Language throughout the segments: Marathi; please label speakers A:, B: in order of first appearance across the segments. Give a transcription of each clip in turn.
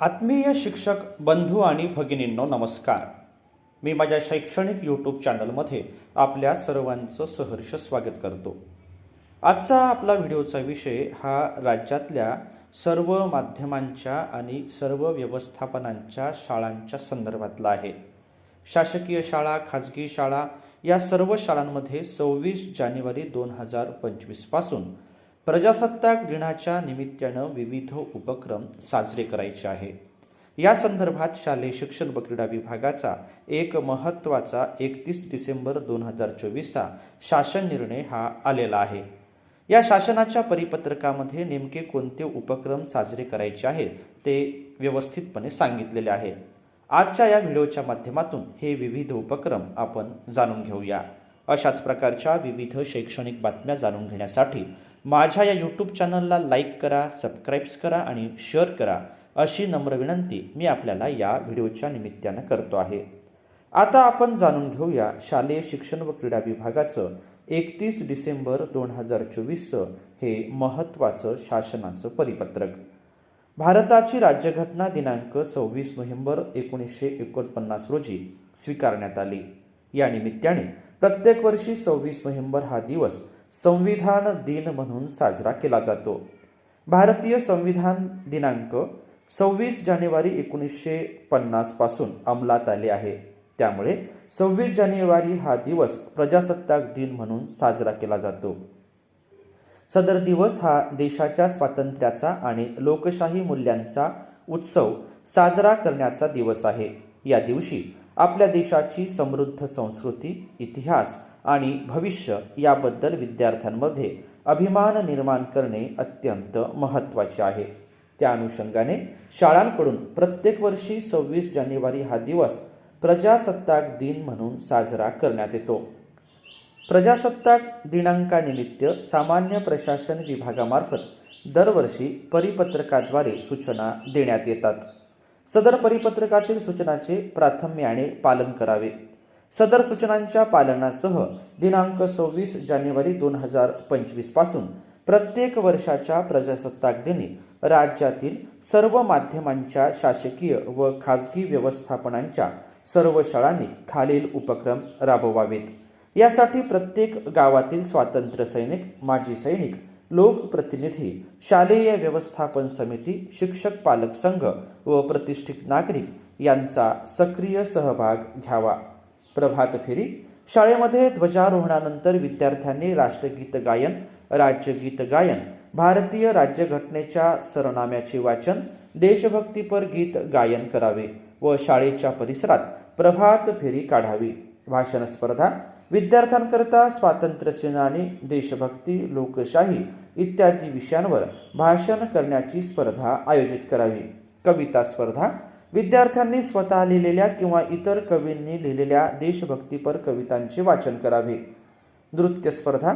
A: आत्मीय शिक्षक बंधू आणि भगिनींनो नमस्कार. मी माझ्या शैक्षणिक यूट्यूब चॅनलमध्ये आपल्या सर्वांचं सहर्ष स्वागत करतो. आजचा आपला व्हिडिओचा विषय हा राज्यातल्या सर्व माध्यमांच्या आणि सर्व व्यवस्थापनांच्या शाळांच्या संदर्भातला आहे. शासकीय शाळा खाजगी शाळा या सर्व शाळांमध्ये सव्वीस जानेवारी दोन हजार पंचवीसपासून प्रजासत्ताक दिनाच्या निमित्तानं विविध उपक्रम साजरे करायचे आहे. या संदर्भात शालेय शिक्षण व क्रीडा विभागाचा एक महत्त्वाचा एकतीस डिसेंबर दोन हजार चोवीसचा शासन निर्णय हा आलेला आहे. या शासनाच्या परिपत्रकामध्ये नेमके कोणते उपक्रम साजरे करायचे आहेत ते व्यवस्थितपणे सांगितलेले आहे. आजच्या या व्हिडिओच्या माध्यमातून हे विविध उपक्रम आपण जाणून घेऊया. अशाच प्रकारच्या विविध शैक्षणिक बातम्या जाणून घेण्यासाठी माझ्या या यूट्यूब चॅनलला लाईक करा सबस्क्राईब्स करा आणि शेअर करा अशी नम्र विनंती मी आपल्याला या व्हिडिओच्या निमित्तानं करतो आहे. आता आपण जाणून घेऊया शालेय शिक्षण व क्रीडा विभागाचं एकतीस डिसेंबर दोन हजार चोवीसचं हे महत्त्वाचं शासनाचं परिपत्रक. भारताची राज्यघटना दिनांक सव्वीस नोव्हेंबर एकोणीसशे एकोणपन्नास रोजी स्वीकारण्यात आली. या निमित्ताने प्रत्येक वर्षी सव्वीस नोव्हेंबर हा दिवस संविधान दिन म्हणून साजरा केला जातो. भारतीय संविधान दिनांक सव्वीस जानेवारी एकोणीसशे पन्नासपासून अंमलात आले आहे. त्यामुळे सव्वीस जानेवारी हा दिवस प्रजासत्ताक दिन म्हणून साजरा केला जातो. सदर दिवस हा देशाच्या स्वातंत्र्याचा आणि लोकशाही मूल्यांचा उत्सव साजरा करण्याचा दिवस आहे. या दिवशी आपल्या देशाची समृद्ध संस्कृती इतिहास आणि भविष्य याबद्दल विद्यार्थ्यांमध्ये अभिमान निर्माण करणे अत्यंत महत्त्वाचे आहे. त्या अनुषंगाने शाळांकडून प्रत्येक वर्षी सव्वीस जानेवारी हा दिवस प्रजासत्ताक दिन म्हणून साजरा करण्यात येतो. प्रजासत्ताक दिनांकानिमित्त सामान्य प्रशासन विभागामार्फत दरवर्षी परिपत्रकाद्वारे सूचना देण्यात येतात. सदर परिपत्रकातील सूचनाचे प्राथम्याने पालन करावे. सदर सूचनांच्या पालनासह दिनांक सव्वीस जानेवारी दोन हजार पंचवीसपासून प्रत्येक वर्षाच्या प्रजासत्ताक दिनी राज्यातील सर्व माध्यमांच्या शासकीय व खाजगी व्यवस्थापनांच्या सर्व शाळांनी खालील उपक्रम राबवावेत. यासाठी प्रत्येक गावातील स्वातंत्र्य सैनिक माजी सैनिक लोकप्रतिनिधी शालेय व्यवस्थापन समिती शिक्षक पालक संघ व प्रतिष्ठित नागरिक यांचा सक्रिय सहभाग घ्यावा. प्रभात फेरी. शाळेमध्ये ध्वजारोहणानंतर विद्यार्थ्यांनी राष्ट्रगीत गायन राज्यगीत गायन भारतीय राज्यघटनेच्या सरनाम्याचे वाचन देशभक्तीपर गीत गायन करावे व शाळेच्या परिसरात प्रभात फेरी काढावी. भाषण स्पर्धा विद्यार्थ्यांकरता स्वातंत्र्य सेनानी देशभक्ती लोकशाही इत्यादी विषयांवर भाषण करण्याची स्पर्धा आयोजित करावी. कविता स्पर्धा विद्यार्थ्यांनी स्वतः लिहिलेल्या किंवा इतर कवींनी लिहिलेल्या देशभक्तीपर कवितांचे वाचन करावे. नृत्य स्पर्धा.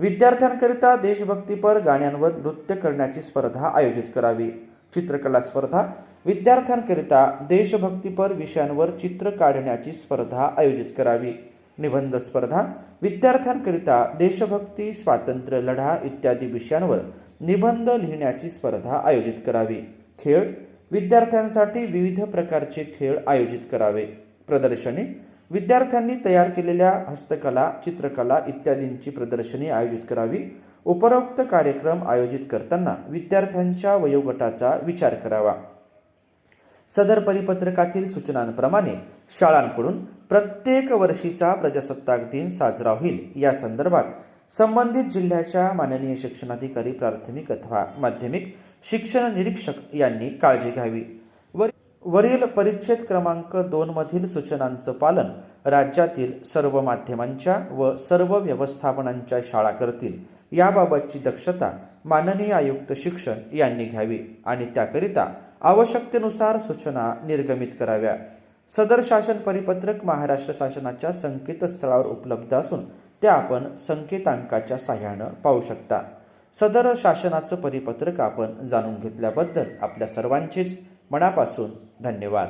A: विद्यार्थ्यांकरिता देशभक्तीपर गाण्यांवर नृत्य करण्याची स्पर्धा आयोजित करावी. चित्रकला स्पर्धा. विद्यार्थ्यांकरिता देशभक्तीपर विषयांवर चित्र काढण्याची स्पर्धा आयोजित करावी. निबंध स्पर्धा. विद्यार्थ्यांकरिता देशभक्ती स्वातंत्र्य लढा इत्यादी विषयांवर निबंध लिहिण्याची स्पर्धा आयोजित करावी. खेळ. विद्यार्थ्यांसाठी विविध प्रकारचे खेळ आयोजित करावे. प्रदर्शने. विद्यार्थ्यांनी तयार केलेल्या हस्तकला चित्रकला इत्यादींची प्रदर्शनी आयोजित करावी. उपरोक्त कार्यक्रम आयोजित करताना विद्यार्थ्यांच्या वयोगटाचा विचार करावा. सदर परिपत्रकातील सूचनांप्रमाणे शाळांकडून प्रत्येक वर्षीचा प्रजासत्ताक दिन साजरा होईल. या संदर्भात संबंधित जिल्ह्याच्या माननीय शिक्षणाधिकारी प्राथमिक अथवा माध्यमिक शिक्षण निरीक्षक यांनी काळजी घ्यावी. वरील परिच्छेद क्रमांक दोन मधील सूचनांचं पालन राज्यातील सर्व माध्यमांच्या व सर्व व्यवस्थापनांच्या शाळा करतील. याबाबतची दक्षता माननीय आयुक्त शिक्षण यांनी घ्यावी आणि त्याकरिता आवश्यकतेनुसार सूचना निर्गमित कराव्या. सदर शासन परिपत्रक महाराष्ट्र शासनाच्या संकेतस्थळावर उपलब्ध असून ते आपण संकेतांकाच्या साह्यानं पाहू शकता. सदर शासनाचं परिपत्रक आपण जाणून घेतल्याबद्दल आपल्या सर्वांचेच मनापासून धन्यवाद.